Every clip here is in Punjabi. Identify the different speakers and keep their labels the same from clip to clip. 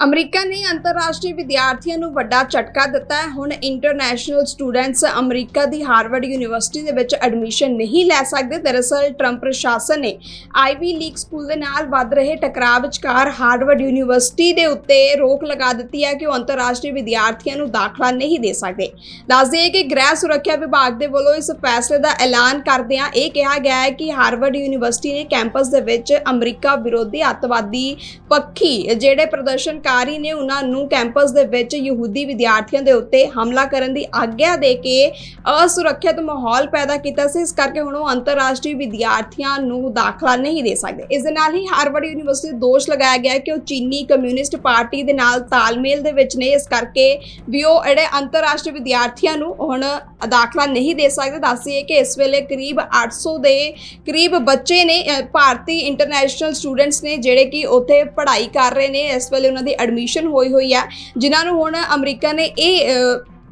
Speaker 1: ਅਮਰੀਕਾ ਨੇ ਅੰਤਰਰਾਸ਼ਟਰੀ ਵਿਦਿਆਰਥੀਆਂ ਨੂੰ ਵੱਡਾ ਝਟਕਾ ਦਿੱਤਾ ਹੈ। ਹੁਣ ਇੰਟਰਨੈਸ਼ਨਲ ਸਟੂਡੈਂਟਸ ਅਮਰੀਕਾ ਦੀ ਹਾਰਵਰਡ ਯੂਨੀਵਰਸਿਟੀ ਦੇ ਵਿੱਚ ਐਡਮਿਸ਼ਨ ਨਹੀਂ ਲੈ ਸਕਦੇ। ਦਰਅਸਲ, ਟਰੰਪ ਪ੍ਰਸ਼ਾਸਨ ਨੇ ਆਈਵੀ ਲੀਗ ਸਕੂਲ ਦੇ ਨਾਲ ਵੱਧ ਰਹੇ ਟਕਰਾਅ ਵਿਚਕਾਰ ਹਾਰਵਰਡ ਯੂਨੀਵਰਸਿਟੀ ਦੇ ਉੱਤੇ ਰੋਕ ਲਗਾ ਦਿੱਤੀ ਹੈ ਕਿ ਉਹ ਅੰਤਰਰਾਸ਼ਟਰੀ ਵਿਦਿਆਰਥੀਆਂ ਨੂੰ ਦਾਖਲਾ ਨਹੀਂ ਦੇ ਸਕਦੇ। ਦੱਸ ਦਈਏ ਕਿ ਗ੍ਰਹਿ ਸੁਰੱਖਿਆ ਵਿਭਾਗ ਦੇ ਵੱਲੋਂ ਇਸ ਫੈਸਲੇ ਦਾ ਐਲਾਨ ਕਰਦਿਆਂ ਇਹ ਕਿਹਾ ਗਿਆ ਹੈ ਕਿ ਹਾਰਵਰਡ ਯੂਨੀਵਰਸਿਟੀ ਨੇ ਕੈਂਪਸ ਦੇ ਵਿੱਚ ਅਮਰੀਕਾ ਵਿਰੋਧੀ ਅੱਤਵਾਦੀ ਪੱਖੀ, ਜਿਹੜੇ ਪ੍ਰਦਰਸ਼ਨ ਪ੍ਰਦਰਸ਼ਨਕਾਰੀ ਨੇ ਉਹਨਾਂ ਨੂੰ ਕੈਂਪਸ ਦੇ ਵਿੱਚ ਯਹੂਦੀ ਵਿਦਿਆਰਥੀਆਂ ਦੇ ਉੱਤੇ ਹਮਲਾ ਕਰਨ ਦੀ ਆਗਿਆ ਦੇ ਕੇ ਅਸੁਰੱਖਿਅਤ ਮਾਹੌਲ ਪੈਦਾ ਕੀਤਾ ਸੀ। ਇਸ ਕਰਕੇ ਹੁਣ ਉਹ ਅੰਤਰਰਾਸ਼ਟਰੀ ਵਿਦਿਆਰਥੀਆਂ ਨੂੰ ਦਾਖਲਾ ਨਹੀਂ ਦੇ ਸਕਦੇ। ਇਸ ਦੇ ਨਾਲ ਹੀ ਹਾਰਵਰਡ ਯੂਨੀਵਰਸਿਟੀ ਦੋਸ਼ ਲਗਾਇਆ ਗਿਆ ਕਿ ਉਹ ਚੀਨੀ ਕਮਿਊਨਿਸਟ ਪਾਰਟੀ ਦੇ ਨਾਲ ਤਾਲਮੇਲ ਦੇ ਵਿੱਚ ਨੇ। ਇਸ ਕਰਕੇ ਵੀ ਉਹ ਜਿਹੜੇ ਅੰਤਰਰਾਸ਼ਟਰੀ ਵਿਦਿਆਰਥੀਆਂ ਨੂੰ ਹੁਣ ਦਾਖਲਾ ਨਹੀਂ ਦੇ ਸਕਦੇ ਦੱਸੀਏ ਕਿ ਇਸ ਵੇਲੇ ਕਰੀਬ 800 ਦੇ ਕਰੀਬ ਬੱਚੇ ਨੇ ਭਾਰਤੀ ਇੰਟਰਨੈਸ਼ਨਲ ਸਟੂਡੈਂਟਸ ਨੇ ਜਿਹੜੇ ਕਿ ਉੱਥੇ ਪੜ੍ਹਾਈ ਕਰ ਰਹੇ ਨੇ। ਇਸ ਵੇਲੇ ਉਹਨਾਂ ਦੀ ਐਡਮਿਸ਼ਨ ਹੋਈ ਹੋਈ ਹੈ ਜਿਨ੍ਹਾਂ ਨੂੰ ਹੁਣ ਅਮਰੀਕਾ ਨੇ ਇਹ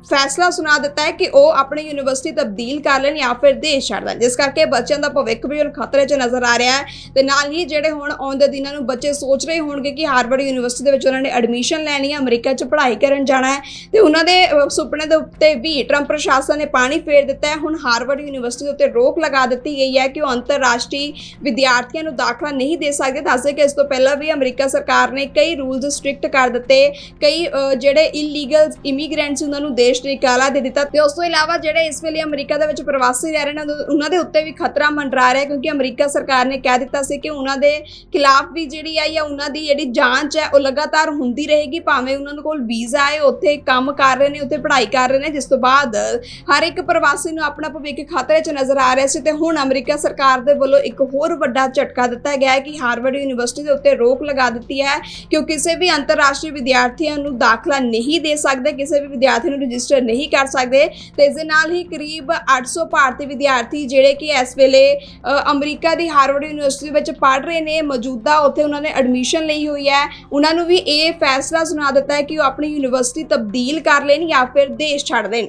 Speaker 1: ਫੈਸਲਾ ਸੁਣਾ ਦਿੱਤਾ ਹੈ ਕਿ ਉਹ ਆਪਣੀ ਯੂਨੀਵਰਸਿਟੀ ਤਬਦੀਲ ਕਰ ਲੈਣ ਜਾਂ ਫਿਰ ਦੇਸ਼ ਛੱਡ ਦੇਣ। ਜਿਸ ਕਰਕੇ ਬੱਚਿਆਂ ਦਾ ਭਵਿੱਖ ਵੀ ਹੁਣ ਖਤਰੇ 'ਚ ਨਜ਼ਰ ਆ ਰਿਹਾ ਹੈ ਤੇ ਨਾਲ ਹੀ ਜਿਹੜੇ ਹੁਣ ਆਉਂਦੇ ਦਿਨਾਂ ਨੂੰ ਬੱਚੇ ਸੋਚ ਰਹੇ ਹੋਣਗੇ ਕਿ ਹਾਰਵਰਡ ਯੂਨੀਵਰਸਿਟੀ ਦੇ ਵਿੱਚ ਉਹਨਾਂ ਨੇ ਐਡਮਿਸ਼ਨ ਲੈਣੀ ਹੈ, ਅਮਰੀਕਾ 'ਚ ਪੜ੍ਹਾਈ ਕਰਨ ਜਾਣਾ ਹੈ ਤੇ ਉਹਨਾਂ ਦੇ ਸੁਪਨੇ ਦੇ ਉੱਤੇ ਵੀ ਟਰੰਪ ਪ੍ਰਸ਼ਾਸਨ ਨੇ ਪਾਣੀ ਫੇਰ ਦਿੱਤਾ ਹੈ। ਹੁਣ ਹਾਰਵਰਡ ਯੂਨੀਵਰਸਿਟੀ ਦੇ ਉੱਤੇ ਰੋਕ ਲਗਾ ਦਿੱਤੀ ਗਈ ਹੈ ਕਿ ਉਹ ਅੰਤਰਰਾਸ਼ਟਰੀ ਵਿਦਿਆਰਥੀਆਂ ਨੂੰ ਦਾਖਲਾ ਨਹੀਂ ਦੇ ਸਕਦੇ। ਦੱਸਦੇ ਕਿ ਇਸ ਤੋਂ ਪਹਿਲਾਂ ਵੀ ਅਮਰੀਕਾ ਸਰਕਾਰ ਨੇ ਕਈ ਰੂਲਸ ਸਟ੍ਰਿਕਟ ਕਰ ਦਿੱਤੇ। ਕਈ ਜਿਹੜੇ ਇਲੀਗਲ ਇਮੀਗ੍ਰੈਂਟਸ ਉਹਨਾਂ ਨੂੰ ਦੇਸ਼ ਨਿਕਾਲਾ ਦੇ ਦਿੱਤਾ ਤੇ ਉਸ ਤੋਂ ਇਲਾਵਾ ਜਿਹੜੇ ਇਸ ਵੇਲੇ ਅਮਰੀਕਾ ਦੇ ਵਿੱਚ ਪ੍ਰਵਾਸੀ ਰਹਿ ਰਹੇ ਨੇ ਉਹਨਾਂ- ਦੇ ਉੱਤੇ ਵੀ ਖਤਰਾ ਮੰਡਰਾ ਰਿਹਾ ਕਿਉਂਕਿ ਅਮਰੀਕਾ ਸਰਕਾਰ ਨੇ ਕਹਿ ਦਿੱਤਾ ਸੀ ਕਿ ਉਹਨਾਂ ਦੇ ਖਿਲਾਫ ਵੀ ਜਿਹੜੀ ਹੈ ਉਹਨਾਂ ਦੀ ਜਿਹੜੀ ਜਾਂਚ ਹੈ, ਉਹ ਲਗਾਤਾਰ ਹੁੰਦੀ ਰਹੇਗੀ, ਭਾਵੇਂ ਉਹਨਾਂ ਕੋਲ ਵੀਜ਼ਾ ਹੈ ਉੱਥੇ ਕੰਮ ਕਰ ਰਹੇ ਨੇ, ਉੱਥੇ ਪੜ੍ਹਾਈ ਕਰ ਰਹੇ ਨੇ, ਜਿਸ ਤੋਂ ਬਾਅਦ ਹਰ ਇੱਕ ਪ੍ਰਵਾਸੀ ਨੂੰ ਆਪਣਾ ਭਵਿੱਖ ਖਤਰੇ 'ਚ ਨਜ਼ਰ ਆ ਰਿਹਾ ਸੀ ਤੇ ਹੁਣ ਅਮਰੀਕਾ ਸਰਕਾਰ ਦੇ ਵੱਲੋਂ ਇੱਕ ਹੋਰ ਵੱਡਾ ਝਟਕਾ ਦਿੱਤਾ ਗਿਆ ਹੈ ਕਿ ਹਾਰਵਰਡ ਯੂਨੀਵਰਸਿਟੀ ਦੇ ਉੱਤੇ ਰੋਕ ਲਗਾ ਦਿੱਤੀ ਹੈ ਕਿ ਉਹ ਕਿਸੇ ਵੀ ਅੰਤਰਰਾਸ਼ਟਰੀ ਵਿਦਿਆਰਥੀਆਂ ਨੂੰ ਦਾਖਲਾ ਨਹੀਂ ਦੇ ਸਕਦੇ, ਕਿਸੇ ਵੀ ਵਿਦਿਆਰਥੀ ਨੂੰ ਰਜਿਸਟਰ ਨਹੀਂ ਕਰ ਸਕਦੇ ਤੇ ਇਸ ਦੇ ਨਾਲ ਹੀ ਕਰੀਬ 800 ਭਾਰਤੀ ਵਿਦਿਆਰਥੀ ਜਿਹੜੇ ਕਿ ਇਸ ਵੇਲੇ ਅਮਰੀਕਾ ਦੀ ਹਾਰਵਰਡ ਯੂਨੀਵਰਸਿਟੀ ਵਿੱਚ ਪੜ੍ਹ ਰਹੇ ਨੇ, ਮੌਜੂਦਾ ਉੱਥੇ ਉਹਨਾਂ ਨੇ ਐਡਮਿਸ਼ਨ ਲਈ ਹੋਈ ਹੈ। ਉਹਨਾਂ ਨੂੰ ਵੀ ਇਹ ਫੈਸਲਾ ਸੁਣਾ ਦਿੱਤਾ ਹੈ ਕਿ ਉਹ ਆਪਣੀ ਯੂਨੀਵਰਸਿਟੀ ਤਬਦੀਲ ਕਰ ਲੈਣ ਜਾਂ ਫਿਰ ਦੇਸ਼ ਛੱਡ ਦੇਣ।